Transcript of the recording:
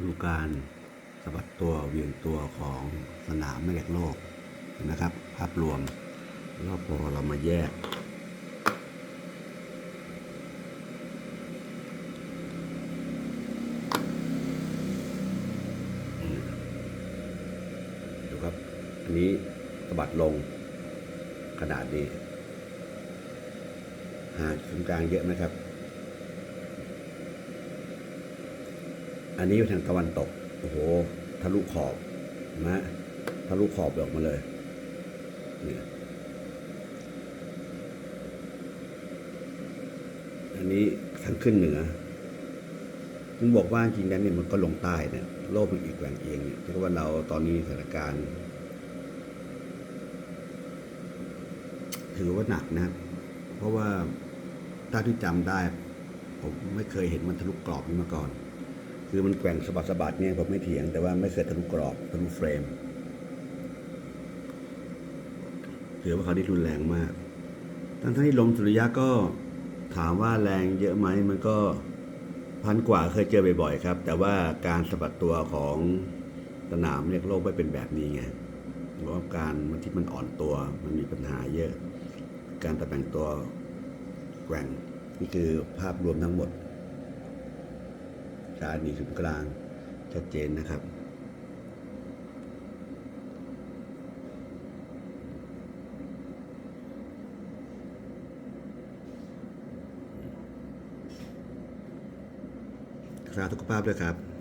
ดูการสะบัดตัวเวียงตัวของสนามแม่เหล็กโลกนะครับ ภาพรวมแล้วพอเรามาแยก ดูครับ อันนี้สะบัดลงขนาดนี้หางศูนย์กลางเยอะไหมครับ อันนี้ทางตะวันตก โอ้โห ทะลุขอบนะทะลุขอบออกมาเลยเนี่ยอันนี้ทางขึ้นเหนือผมบอกว่าจริงแล้วเนี่ยมันก็ลงใต้เนี่ยโลกมันอีกแหว่งเองเนี่ยเพราะว่าเราตอนนี้สถานการณ์ ถือว่าหนักนะ เพราะว่าถ้าที่จำได้ ผมไม่เคยเห็นมันทะลุกรอบนี้มาก่อน คือมันแกว่งสะบัดสะบัดเนี่ยผมไม่เถียงแต่ว่าไม่เคยทะลุกรอบทะลุเฟรมถือว่าเขาได้รุนแรงมากทั้งที่ลมสุริยะก็ถามว่าแรงเยอะไหมมันก็พันกว่าเคยเจอบ่อยๆครับ แต่ว่าการสะบัดตัวของสนามเรียกโลกไม่เป็นแบบนี้ไงเพราะการมันที่มันอ่อนตัวมันมีปัญหาเยอะ การตะแบ่งตัวแกว่งนี่คือภาพรวมทั้งหมด สถานีศูนย์กลางชัดเจนนะครับ รักษาสุขภาพด้วยครับ